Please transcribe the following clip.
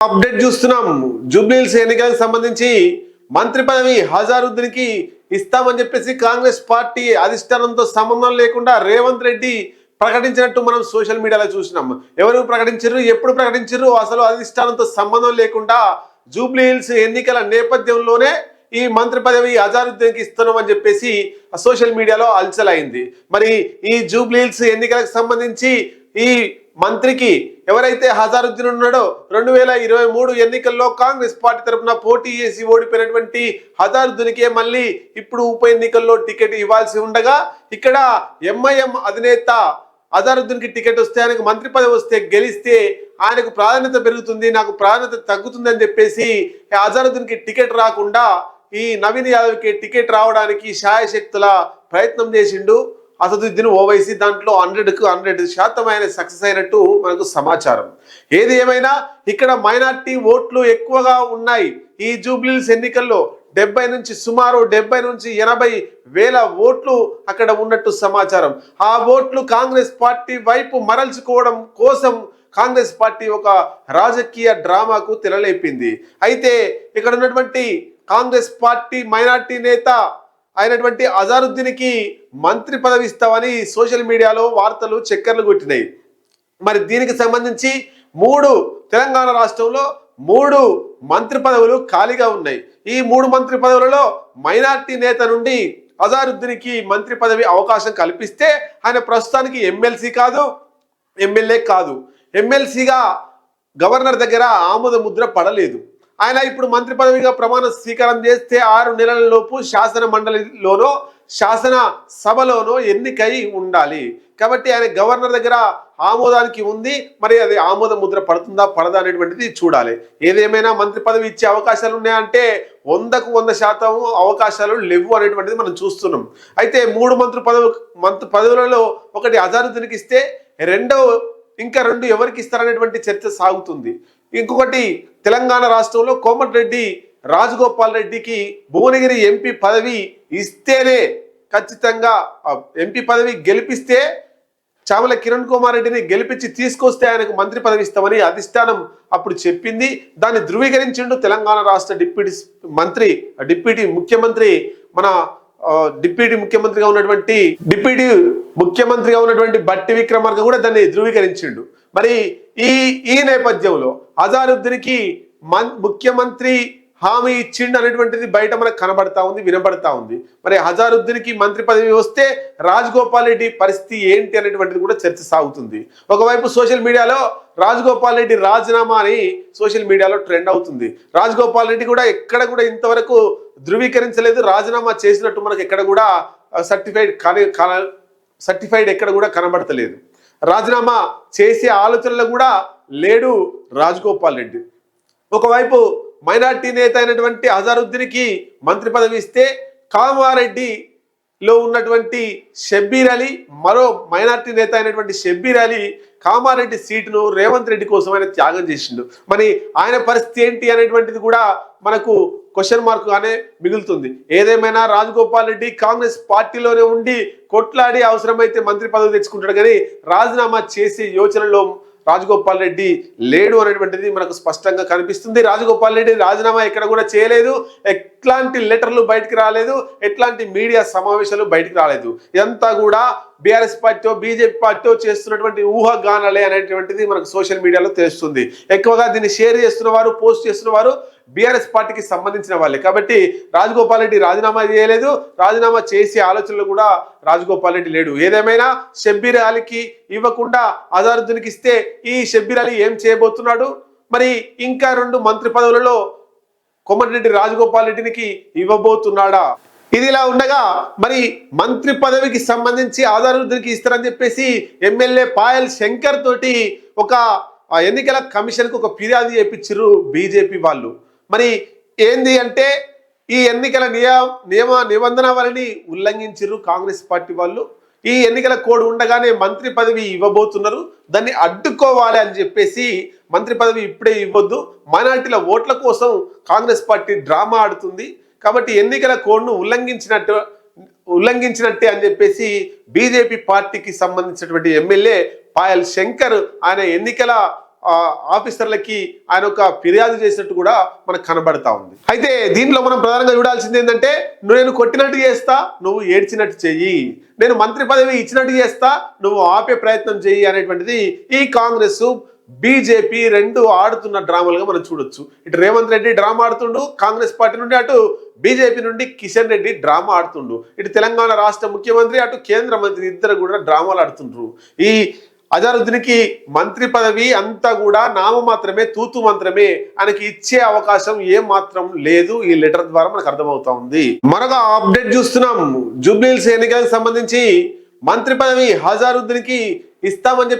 Update చూస్తున్నాం. జూబ్లీహిల్స్ ఎన్నికలకు సంబంధించి మంత్రి పదవి హజారుద్దీన్కి ఇస్తామని చెప్పేసి కాంగ్రెస్ పార్టీ అధిష్టానంతో సంబంధం లేకుండా రేవంత్ రెడ్డి ప్రకటించినట్టు మనం సోషల్ మీడియాలో చూసినాం. ఎవరు ప్రకటించారు ఎప్పుడు ప్రకటించారు అసలు అధిష్టానంతో సంబంధం లేకుండా జూబ్లీహిల్స్ ఎన్నికల నేపథ్యంలోనే ఈ మంత్రి పదవి అజారుద్దీన్కి ఇస్తున్నాం అని చెప్పేసి సోషల్ మీడియాలో అలచలైంది మరి ఈ జూబ్లీహిల్స్ ఎన్నికలకు సంబంధించి ఈ మంత్రికి ఎవరైతే హజారుద్దీన్ ఉన్నాడో రెండు వేల ఇరవై మూడు ఎన్నికల్లో కాంగ్రెస్ పార్టీ తరఫున పోటీ చేసి ఓడిపోయినటువంటి హజారుద్దీన్కే మళ్ళీ ఇప్పుడు ఉప ఎన్నికల్లో టికెట్ ఇవ్వాల్సి ఉండగా ఇక్కడ ఎంఐఎం అధినేత అజారుద్దీన్కి టికెట్ వస్తే ఆయనకు మంత్రి పదవి వస్తే గెలిస్తే ఆయనకు ప్రాధాన్యత పెరుగుతుంది నాకు ప్రాధాన్యత తగ్గుతుంది అని చెప్పేసి అజారుద్దీన్కి టికెట్ రాకుండా ఈ నవీన్ యాదవ్కి టికెట్ రావడానికి శాయశక్తుల ప్రయత్నం చేసిండు. అసదుద్దీన్ ఓవైసీ దాంట్లో హండ్రెడ్కు హండ్రెడ్ శాతం ఆయన సక్సెస్ అయినట్టు మనకు సమాచారం. ఏది ఏమైనా ఇక్కడ మైనార్టీ ఓట్లు ఎక్కువగా ఉన్నాయి. ఈ జూబ్లీస్ ఎన్నికల్లో డెబ్బై నుంచి సుమారు డెబ్బై నుంచి ఎనభై వేల ఓట్లు అక్కడ ఉన్నట్టు సమాచారం. ఆ ఓట్లు కాంగ్రెస్ పార్టీ వైపు మరల్చుకోవడం కోసం కాంగ్రెస్ పార్టీ ఒక రాజకీయ డ్రామాకు తెరలేపింది. అయితే ఇక్కడ ఉన్నటువంటి కాంగ్రెస్ పార్టీ మైనార్టీ నేత అయినటువంటి అజారుద్దీన్కి మంత్రి పదవి ఇస్తామని సోషల్ మీడియాలో వార్తలు చక్కర్లు కొట్టినాయి. మరి దీనికి సంబంధించి మూడు తెలంగాణ రాష్ట్రంలో మూడు మంత్రి పదవులు ఖాళీగా ఉన్నాయి. ఈ మూడు మంత్రి పదవులలో మైనార్టీ నేత నుండి అజారుద్దీన్కి మంత్రి పదవి అవకాశం కల్పిస్తే ఆయన ప్రస్తుతానికి ఎమ్మెల్సీ కాదు ఎమ్మెల్యే కాదు. ఎమ్మెల్సీగా గవర్నర్ దగ్గర ఆమోద ముద్ర పడలేదు. ఆయన ఇప్పుడు మంత్రి పదవిగా ప్రమాణ స్వీకారం చేస్తే ఆరు నెలలలోపు శాసన మండలిలోనో శాసన సభలోనో ఎన్నికై ఉండాలి. కాబట్టి ఆయన గవర్నర్ దగ్గర ఆమోదానికి ఉంది. మరి అది ఆమోద ముద్ర పడుతుందా పడదా అనేటువంటిది చూడాలి. ఏదేమైనా మంత్రి పదవి ఇచ్చే అవకాశాలు ఉన్నాయంటే వందకు వంద శాతం అవకాశాలు లేవు అనేటువంటిది మనం చూస్తున్నాం. అయితే మూడు మంత్రి పదవి మంత్రి పదవులలో ఒకటి అజారుద్దీన్కి ఇస్తే రెండో ఇంకా రెండు ఎవరికి ఇస్తారనేటువంటి చర్చ సాగుతుంది. ఇంకొకటి తెలంగాణ రాష్ట్రంలో కోమటిరెడ్డి రాజగోపాల్ రెడ్డికి భువనగిరి ఎంపీ పదవి ఇస్తేనే ఖచ్చితంగా ఎంపీ పదవి గెలిపిస్తే చామల కిరణ్ కుమార్ రెడ్డిని గెలిపించి తీసుకొస్తే ఆయనకు మంత్రి పదవి ఇస్తామని అధిష్టానం అప్పుడు చెప్పింది. దాన్ని ధృవీకరించిండు తెలంగాణ రాష్ట్ర డిప్యూటీ మంత్రి డిప్యూటీ ముఖ్యమంత్రి మన డిప్యూటీ ముఖ్యమంత్రిగా ఉన్నటువంటి డిప్యూటీ ముఖ్యమంత్రిగా ఉన్నటువంటి బట్టి విక్రమార్క కూడా దాన్ని ధృవీకరించిండు. మరి ఈ ఈ నేపథ్యంలో అజారుద్దీన్కి మన్ ముఖ్యమంత్రి హామీ ఇచ్చిండు అనేటువంటిది బయట మనకు కనబడతా ఉంది వినబడతా ఉంది. మరి హజారుద్దీన్కి మంత్రి పదవి వస్తే రాజగోపాల్ రెడ్డి పరిస్థితి ఏంటి అనేటువంటిది కూడా చర్చ సాగుతుంది. ఒకవైపు సోషల్ మీడియాలో రాజగోపాల్ రెడ్డి రాజీనామా అని సోషల్ మీడియాలో ట్రెండ్ అవుతుంది. రాజగోపాల్ రెడ్డి కూడా ఎక్కడ కూడా ఇంతవరకు ధృవీకరించలేదు రాజీనామా చేసినట్టు మనకు ఎక్కడ కూడా సర్టిఫైడ్ కానీ సర్టిఫైడ్ ఎక్కడ కూడా కనబడతలేదు. రాజీనామా చేసే ఆలోచనలు కూడా లేడు రాజగోపాల్ రెడ్డి. ఒకవైపు మైనార్టీ నేత అయినటువంటి అజారుద్దీన్కి మంత్రి పదవి ఇస్తే లో ఉన్నటువంటి షబ్బీర్ అలీ మరో మైనార్టీ నేత అయినటువంటి షబ్బీర్ అలీ కామారెడ్డి సీటును రేవంత్ రెడ్డి కోసం ఆయన త్యాగం చేసిండు. మరి ఆయన పరిస్థితి ఏంటి అనేటువంటిది కూడా మనకు క్వశ్చన్ మార్క్ గానే మిగులుతుంది. ఏదేమైనా రాజగోపాల్ రెడ్డి కాంగ్రెస్ పార్టీలోనే ఉండి కొట్లాడి అవసరమైతే మంత్రి పదవి తెచ్చుకుంటాడు కానీ రాజీనామా చేసే యోచనలో రాజగోపాల్ రెడ్డి లేడు అనేటువంటిది మనకు స్పష్టంగా కనిపిస్తుంది. రాజగోపాల్ రెడ్డి రాజీనామా ఎక్కడ కూడా చేయలేదు. ఎట్లాంటి లెటర్లు బయటికి రాలేదు. ఎట్లాంటి మీడియా సమావేశాలు బయటికి రాలేదు. ఇదంతా కూడా బీఆర్ఎస్ పార్టీ బీజేపీ పార్టీ చేస్తున్నటువంటి ఊహాగానాలే అనేటువంటిది మనకు సోషల్ మీడియాలో తెలుస్తుంది. ఎక్కువగా దీన్ని షేర్ చేస్తున్న వారు పోస్ట్ చేస్తున్న వారు బీఆర్ఎస్ పార్టీకి సంబంధించిన వాళ్ళే. కాబట్టి రాజగోపాల్ రెడ్డి రాజీనామా చేయలేదు. రాజీనామా చేసే ఆలోచనలు కూడా రాజగోపాల్ రెడ్డి లేడు. ఏదేమైనా షబ్బీర్ అలీకి ఇవ్వకుండా అజారుద్దీన్కి ఇస్తే ఈ షబ్బీర్ అలీ ఏం చేయబోతున్నాడు? మరి ఇంకా రెండు మంత్రి పదవులలో కొమ్మటిరెడ్డి రాజగోపాల్ రెడ్డికి ఇవ్వబోతున్నాడా? ఇది ఇలా ఉండగా మరి మంత్రి పదవికి సంబంధించి ఆధారుద్దరికి ఇస్తారని చెప్పేసి ఎమ్మెల్యే పాయల్ శంకర్ తోటి ఒక ఎన్నికల కమిషన్కు ఒక ఫిర్యాదు చేయించారు బీజేపీ వాళ్ళు. మరి ఏంది అంటే ఈ ఎన్నికల నియ నియమ నిబంధనలని ఉల్లంఘించారు కాంగ్రెస్ పార్టీ వాళ్ళు. ఈ ఎన్నికల కోడ్ ఉండగానే మంత్రి పదవి ఇవ్వబోతున్నారు. దాన్ని అడ్డుకోవాలి అని చెప్పేసి మంత్రి పదవి ఇప్పుడే ఇవ్వద్దు. మైనార్టీల ఓట్ల కోసం కాంగ్రెస్ పార్టీ డ్రామా ఆడుతుంది. కాబట్టి ఎన్నికల కోడ్ను ఉల్లంఘించినట్టు ఉల్లంఘించినట్టే అని చెప్పేసి బీజేపీ పార్టీకి సంబంధించినటువంటి ఎమ్మెల్యే పాయల్ శంకర్ ఆయన ఎన్నికల ఆఫీసర్లకి ఆయన ఒక ఫిర్యాదు చేసినట్టు కూడా మనకు కనబడతా ఉంది. అయితే దీంట్లో మనం ప్రధానంగా చూడాల్సింది ఏంటంటే నువ్వు నేను కొట్టినట్టు చేస్తా నువ్వు ఏడ్చినట్టు చెయ్యి. నేను మంత్రి పదవి ఇచ్చినట్టు చేస్తా నువ్వు ఆపే ప్రయత్నం చెయ్యి అనేటువంటిది ఈ కాంగ్రెస్ బీజేపీ రెండు ఆడుతున్న డ్రామాలుగా మనం చూడొచ్చు. ఇటు రేవంత్ రెడ్డి డ్రామా ఆడుతుండు కాంగ్రెస్ పార్టీ నుండి అటు బీజేపీ నుండి కిషన్ రెడ్డి డ్రామా ఆడుతుండు. ఇటు తెలంగాణ రాష్ట్ర ముఖ్యమంత్రి అటు కేంద్ర మంత్రి ఇద్దరు కూడా డ్రామాలు ఆడుతుండ్రు. ఈ అజారుద్దీన్కి మంత్రి పదవి అంతా కూడా నామ మాత్రమే తూతు మంత్రమే. ఆయనకి ఇచ్చే అవకాశం ఏ మాత్రం లేదు. ఈ లెటర్ ద్వారా మనకు అర్థమవుతా ఉంది. మరొక అప్డేట్ చూస్తున్నాం. జూబ్లీహిల్స్ ఎన్నికలకు సంబంధించి మంత్రి పదవి హజారుద్దీన్కి ఇస్తామని